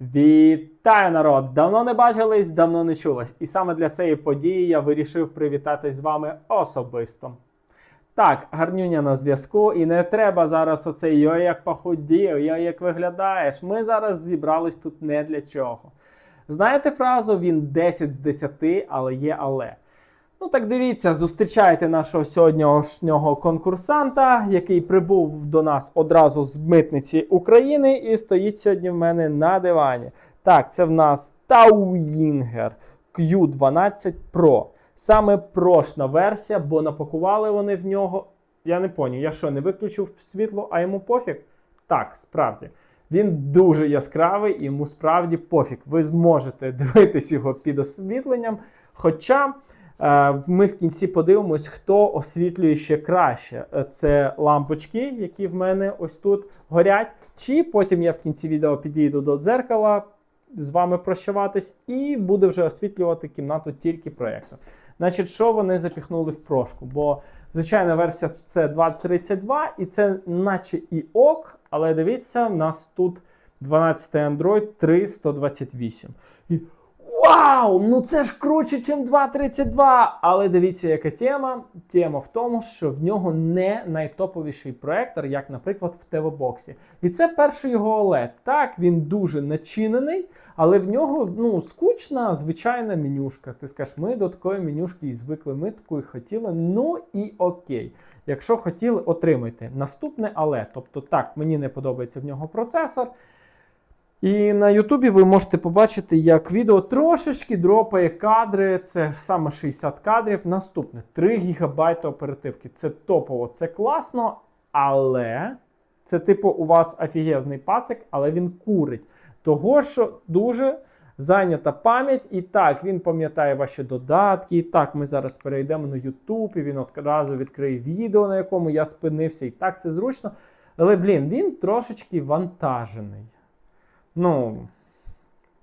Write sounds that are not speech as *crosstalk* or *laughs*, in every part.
Вітаю народ! Давно не бачились, давно не чулись. І саме для цієї події я вирішив привітатись з вами особисто. Так, гарнюня на зв'язку, і не треба зараз оцей йо як похудів, йо як виглядаєш. Ми зараз зібрались тут не для чого. Знаєте фразу він 10 з 10, але є але. Ну так дивіться, зустрічайте нашого сьогоднішнього конкурсанта, який прибув до нас одразу з митниці України і стоїть сьогодні в мене на дивані. Так, це в нас Tauinger Q12 Pro. Саме прошна версія, бо напакували вони в нього. Я не поняв, я що, не виключив світло, а йому пофіг? Так, справді. Він дуже яскравий йому справді пофіг. Ви зможете дивитись його під освітленням. Хоча ми в кінці подивимось, хто освітлює ще краще. Е, Це лампочки, які в мене ось тут горять. Чи потім я в кінці відео підійду до дзеркала з вами прощаватись і буду вже освітлювати кімнату тільки проєктор. Значить, що вони запіхнули в прошку? Бо звичайна версія це 2.32, і це наче і ок, але дивіться, в нас тут 12 Android 328. І Вау! Ну це ж круче, ніж 2.32! Але дивіться, яка тема. Тема в тому, що в нього не найтоповіший проектор, як, наприклад, в TV-боксі. І це перший його OLED. Так, він дуже начинений, але в нього ну, скучна звичайна менюшка. Ти скажеш, ми до такої менюшки і звикли, ми такої хотіли. Ну і окей. Якщо хотіли, отримайте. Наступне але. Тобто, так, мені не подобається в нього процесор. І на Ютубі ви можете побачити, як відео трошечки дропає кадри. Це саме 60 кадрів. Наступне 3 ГБ оперативки. Це топово, це класно, але це, типу, у вас офігезний пацик, але він курить. Того, що дуже зайнята пам'ять. І так, він пам'ятає ваші додатки. І так, ми зараз перейдемо на YouTube, і він одразу відкриє відео, на якому я спинився. І так, це зручно. Але, блін, він трошечки вантажений. Ну,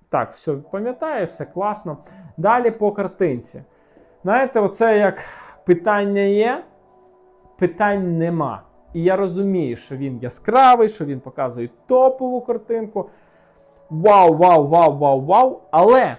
так, все пам'ятаю, все класно. Далі по картинці. Знаєте, оце як питання є, питань нема. І я розумію, що він яскравий, що він показує топову картинку. Вау, вау, вау, вау, вау. Але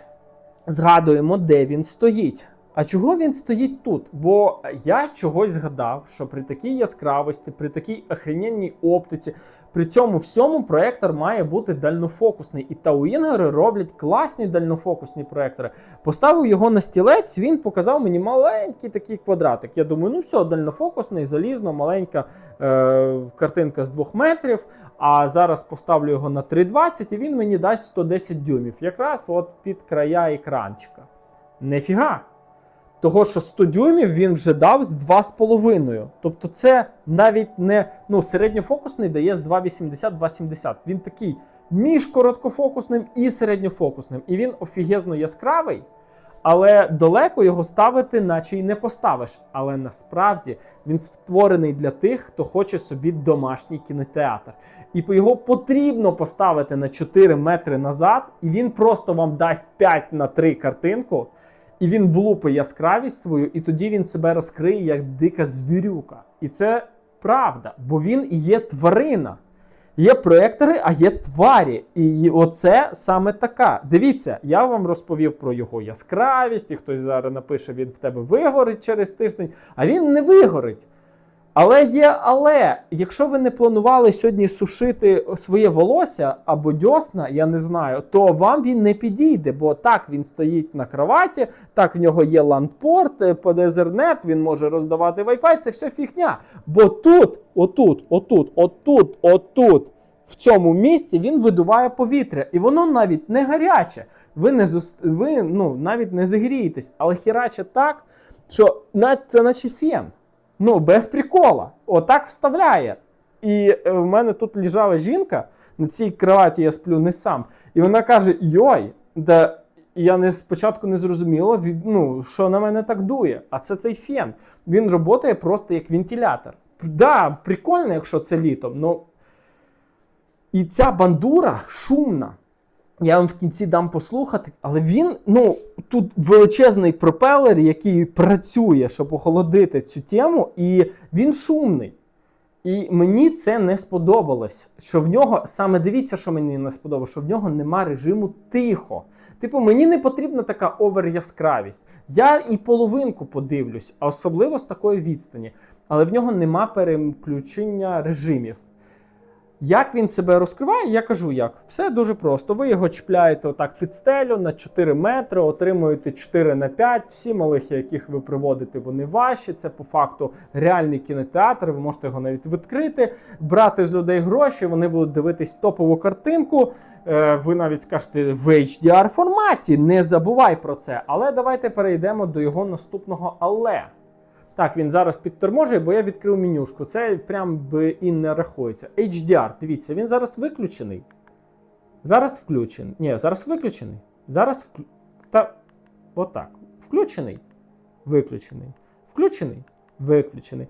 згадуємо, де він стоїть. А чого він стоїть тут? Бо я чогось згадав, що при такій яскравості, при такій охрененній оптиці, при цьому всьому проектор має бути дальнофокусний. І Тауінгери роблять класні дальнофокусні проектори. Поставив його на стілець, він показав мені маленький такий квадратик. Я думаю, ну все, дальнофокусний, залізно, маленька е- картинка з 2 метрів. А зараз поставлю його на 3,20 і він мені дасть 110 дюймів. Якраз от під края екранчика. Нефіга. Того, що 100 дюймів він вже дав з 2,5. Тобто це навіть не ну, середньофокусний дає з 2,80-2,70. Він такий між короткофокусним і середньофокусним. І він офігезно яскравий, але далеко його ставити, наче й не поставиш. Але насправді він створений для тих, хто хоче собі домашній кінотеатр. І його потрібно поставити на 4 метри назад, і він просто вам дасть 5 на 3 картинку. І він влупить яскравість свою, і тоді він себе розкриє як дика звірюка. І це правда, бо він є тварина. Є проектори, а є тварі. І оце саме така. Дивіться, я вам розповів про його яскравість, і хтось зараз напише, він в тебе вигорить через тиждень, а він не вигорить. Але є, але якщо ви не планували сьогодні сушити своє волосся або дьосна, я не знаю, то вам він не підійде, бо так він стоїть на кроваті, так в нього є ландпорт, е, по він може роздавати Wi-Fi, це все фігня. Бо тут, отут, отут, отут, отут, в цьому місці він видуває повітря, і воно навіть не гаряче. Ви не зус... ви, ну, навіть не загрієтесь, але хіраче так, що це наче фен. Ну, без прикола. Отак вставляє. І е, в мене тут лежала жінка, на цій кроваті я сплю не сам. І вона каже: Йой, да я не спочатку не зрозуміла, від, ну, що на мене так дує. А це цей фен. Він працює просто як вентилятор. Да, прикольно, якщо це літом. Ну, і ця бандура шумна. Я вам в кінці дам послухати, але він, ну, тут величезний пропелер, який працює, щоб охолодити цю тему, і він шумний. І мені це не сподобалось. Що в нього, саме дивіться, що мені не сподобалось, що в нього нема режиму тихо. Типу, мені не потрібна така овер-яскравість. Я і половинку подивлюсь, а особливо з такої відстані. Але в нього нема переключення режимів. Як він себе розкриває, я кажу як. Все дуже просто. Ви його чіпляєте отак під стелю на 4 метри, отримуєте 4 на 5. Всі малихи, яких ви приводите, вони ваші. Це по факту реальний кінотеатр. Ви можете його навіть відкрити, брати з людей гроші. Вони будуть дивитись топову картинку. Е, Ви навіть скажете в HDR форматі. Не забувай про це. Але давайте перейдемо до його наступного але. Так, він зараз підторможує, бо я відкрив менюшку. Це прям би і не рахується. HDR, дивіться, він зараз виключений. Зараз включений. Ні, зараз виключений. Зараз вклю... Та отак. Включений. Виключений. Включений. Виключений.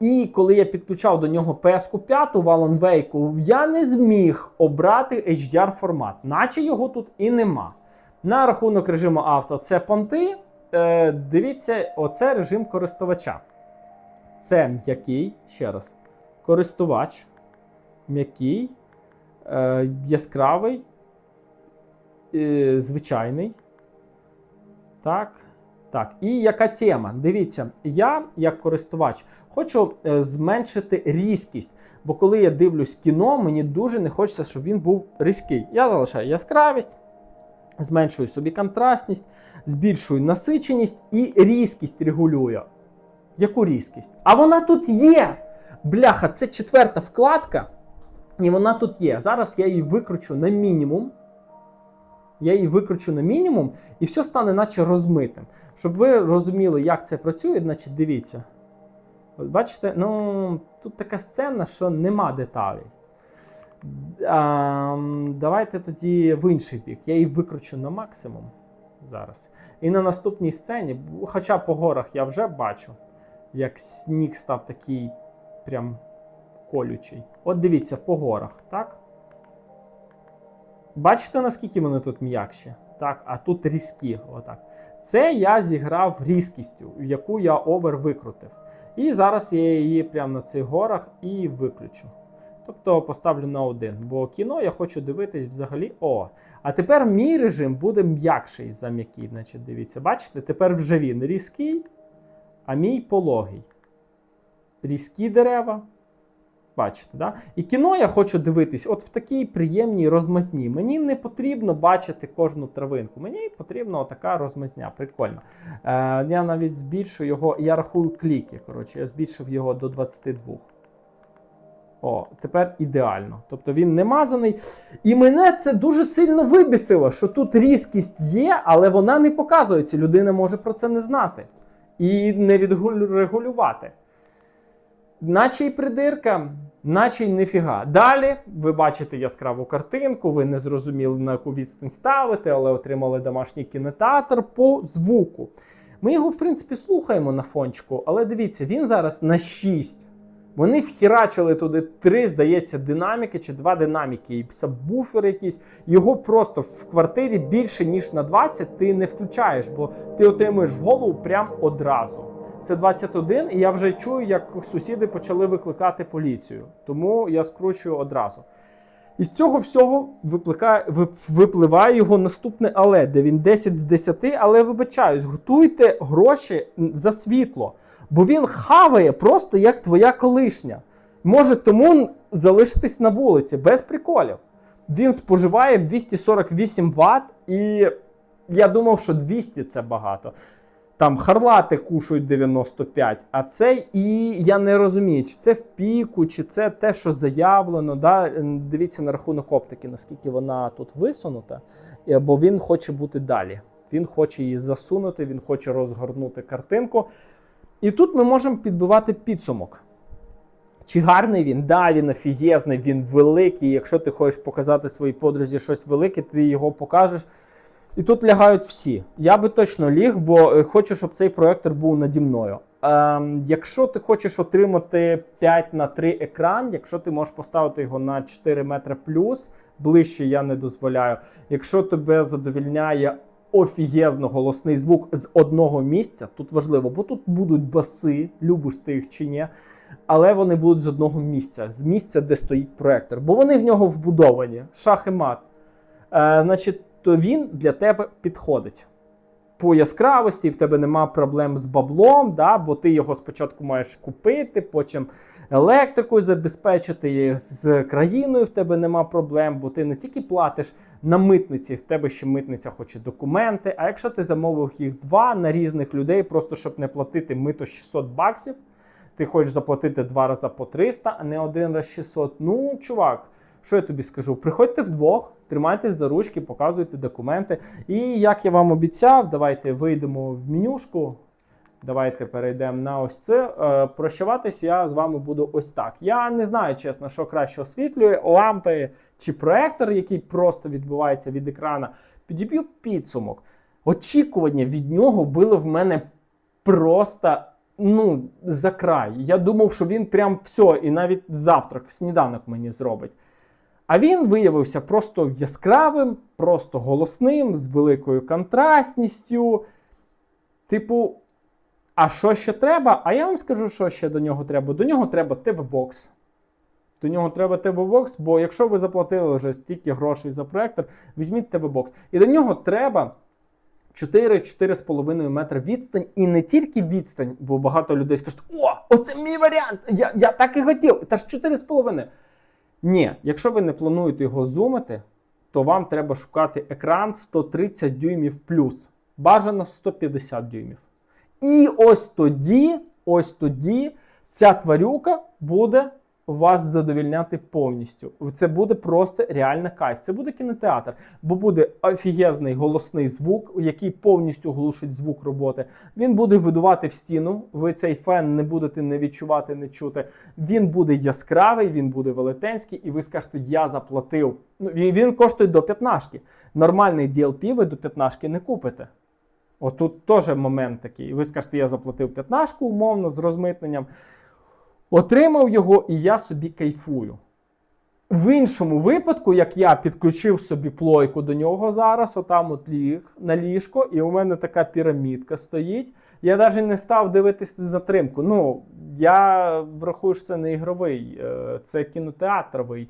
І коли я підключав до нього PS 5 в Alan Wake, я не зміг обрати HDR формат, наче його тут і нема. На рахунок режиму авто це понти. Е, дивіться, оце режим користувача. Це м'який, ще раз, користувач, м'який, е, яскравий, е, звичайний. Так. Так. І яка тема? Дивіться, я, як користувач, хочу е, зменшити різкість. Бо коли я дивлюсь кіно, мені дуже не хочеться, щоб він був різкий. Я залишаю яскравість, зменшую собі контрастність, збільшую насиченість і різкість регулюю. Яку різкість? А вона тут є! Бляха, це четверта вкладка. І вона тут є. Зараз я її викручу на мінімум. Я її викручу на мінімум, і все стане наче розмитим. Щоб ви розуміли, як це працює, значить дивіться. От бачите, ну тут така сцена, що нема деталей. А, давайте тоді в інший бік. Я її викручу на максимум зараз. І на наступній сцені, хоча по горах я вже бачу, як сніг став такий прям колючий. От дивіться, по горах, так? Бачите, наскільки вони тут м'якші? Так, а тут різкі. Отак. Це я зіграв різкістю, яку я овер викрутив. І зараз я її прямо на цих горах і виключу. Тобто поставлю на один. Бо кіно я хочу дивитись взагалі. О. А тепер мій режим буде м'якший за м'який. Значить, дивіться, бачите, тепер вже він різкий, а мій пологий. Різкі дерева. Бачите, да? І кіно я хочу дивитись от в такій приємній розмазні. Мені не потрібно бачити кожну травинку. Мені потрібна така розмазня. Прикольно. Е, Я навіть збільшую його, я рахую кліки. Коротше, я збільшив його до 22. О, тепер ідеально. Тобто він не мазаний. І мене це дуже сильно вибісило, що тут різкість є, але вона не показується. Людина може про це не знати і не відрегулювати. Наче й придирка, наче й нефіга. Далі ви бачите яскраву картинку, ви не зрозуміли, на яку відстань ставити, але отримали домашній кінотеатр по звуку. Ми його, в принципі, слухаємо на фончику, але дивіться, він зараз на 6. Вони вхірачили туди три, здається, динаміки чи два динаміки, і сабвуфер якийсь. Його просто в квартирі більше, ніж на 20 ти не включаєш, бо ти отримуєш голову прямо одразу. Це 21, і я вже чую, як сусіди почали викликати поліцію. Тому я скручую одразу. І з цього всього випликає, випливає його наступне але, де він 10 з 10, але вибачаюсь, готуйте гроші за світло. Бо він хаває просто як твоя колишня. Може тому залишитись на вулиці без приколів. Він споживає 248 Вт, і я думав, що 200 це багато. Там харлати кушають 95, а цей і я не розумію, чи це в піку, чи це те, що заявлено. Да? Дивіться на рахунок оптики, наскільки вона тут висунута, бо він хоче бути далі. Він хоче її засунути, він хоче розгорнути картинку. І тут ми можемо підбивати підсумок. Чи гарний він? Да, він офігезний, він великий. Якщо ти хочеш показати своїй подрузі щось велике, ти його покажеш. І тут лягають всі. Я би точно ліг, бо хочу, щоб цей проектор був наді мною. Ем, Якщо ти хочеш отримати 5 на 3 екран, якщо ти можеш поставити його на 4 метри плюс, ближче я не дозволяю. Якщо тебе задовільняє офігезно голосний звук з одного місця, тут важливо, бо тут будуть баси, любиш ти їх чи ні. але вони будуть з одного місця, з місця, де стоїть проектор, бо вони в нього вбудовані, шах і мат. Е, значить, то він для тебе підходить. По яскравості в тебе нема проблем з баблом, да, бо ти його спочатку маєш купити, потім електрикою забезпечити з країною в тебе нема проблем, бо ти не тільки платиш на митниці, в тебе ще митниця хоче документи. А якщо ти замовив їх два на різних людей, просто щоб не платити мито 600 баксів, ти хочеш заплатити два рази по 300, а не один раз 600. Ну, чувак, що я тобі скажу? Приходьте вдвох, тримайтесь за ручки, показуйте документи. І як я вам обіцяв, давайте вийдемо в менюшку. Давайте перейдемо на ось це. Е, прощаватись я з вами буду ось так. Я не знаю, чесно, що краще освітлює, лампи чи проектор, який просто відбувається від екрана. Підіб'ю підсумок. Очікування від нього були в мене просто ну, за край. Я думав, що він прям все, і навіть завтрак, сніданок мені зробить. А він виявився просто яскравим, просто голосним, з великою контрастністю. Типу, а що ще треба? А я вам скажу, що ще до нього треба. До нього треба ТВ-бокс. До нього треба ТВ-бокс, бо якщо ви заплатили вже стільки грошей за проектор, візьміть ТВ-бокс. І до нього треба 4-4,5 метра відстань. І не тільки відстань, бо багато людей скажуть: О, оце мій варіант! Я, я так і хотів! Та ж 4,5. Ні, якщо ви не плануєте його зумити, то вам треба шукати екран 130 дюймів плюс. Бажано 150 дюймів. І ось тоді, ось тоді ця тварюка буде вас задовільняти повністю. Це буде просто реально кайф. Це буде кінотеатр, бо буде офігезний голосний звук, який повністю глушить звук роботи. Він буде видувати в стіну. Ви цей фен не будете не відчувати, не чути. Він буде яскравий, він буде велетенський, і ви скажете, я заплатив. Ну, він, він коштує до 15. Нормальний DLP ви до 15 не купите. Отут теж момент такий. Ви скажете, я заплатив 15 умовно з розмитненням. Отримав його, і я собі кайфую. В іншому випадку, як я підключив собі плойку до нього зараз, отам от ліг на ліжко, і у мене така пірамідка стоїть. Я навіть не став дивитися затримку. Ну, я врахую, що це не ігровий, е, це кінотеатровий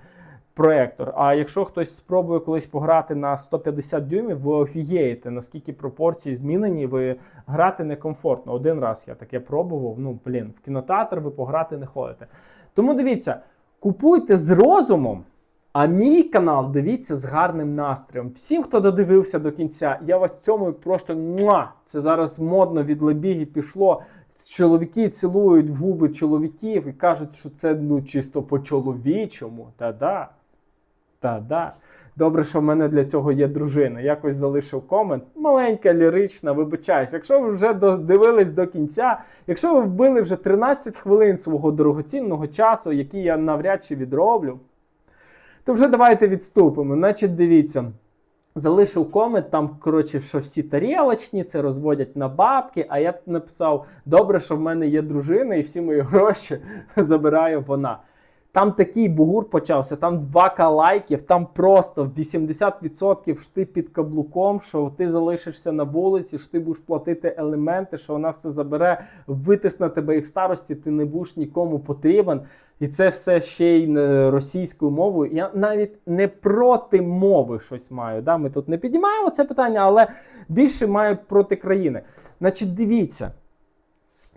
проектор. А якщо хтось спробує колись пограти на 150 дюймів, ви офігієте, наскільки пропорції змінені, ви грати некомфортно. Один раз я таке пробував. Ну, блін, в кінотеатр ви пограти не ходите. Тому дивіться, купуйте з розумом. А мій канал дивіться з гарним настроєм. Всім, хто додивився до кінця, я вас цьому просто муа! Це зараз модно від лебіги пішло. Чоловіки цілують в губи чоловіків і кажуть, що це ну чисто по-чоловічому. Та-да. Та-да. Добре, що в мене для цього є дружина. Якось залишив комент. Маленька, лірична, вибачаюсь. Якщо ви вже додивились до кінця, якщо ви вбили вже 13 хвилин свого дорогоцінного часу, який я навряд чи відроблю, то вже давайте відступимо. Значить, дивіться. Залишив комент, там, коротше, що всі тарілочні, це розводять на бабки, а я написав: добре, що в мене є дружина, і всі мої гроші *laughs* забирає вона. Там такий бугур почався, там 2К лайків, там просто 80% що ти під каблуком, що ти залишишся на вулиці, що ти будеш платити елементи, що вона все забере, витисне тебе і в старості ти не будеш нікому потрібен. І це все ще й не російською мовою. Я навіть не проти мови щось маю. Да? Ми тут не піднімаємо це питання, але більше маю проти країни. Значить, дивіться.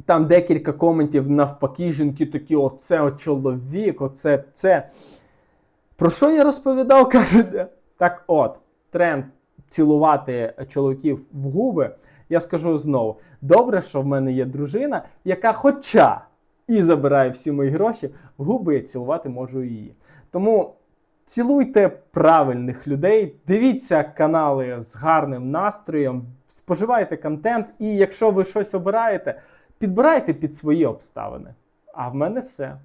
Там декілька коментів навпаки, жінки такі: оце чоловік, оце це. Про що я розповідав? *laughs* Кажете? Так от, тренд цілувати чоловіків в губи. Я скажу знову: добре, що в мене є дружина, яка, хоча і забирає всі мої гроші, в губи я цілувати можу її. Тому цілуйте правильних людей, дивіться канали з гарним настроєм, споживайте контент, і якщо ви щось обираєте, підбирайте під свої обставини. А в мене все.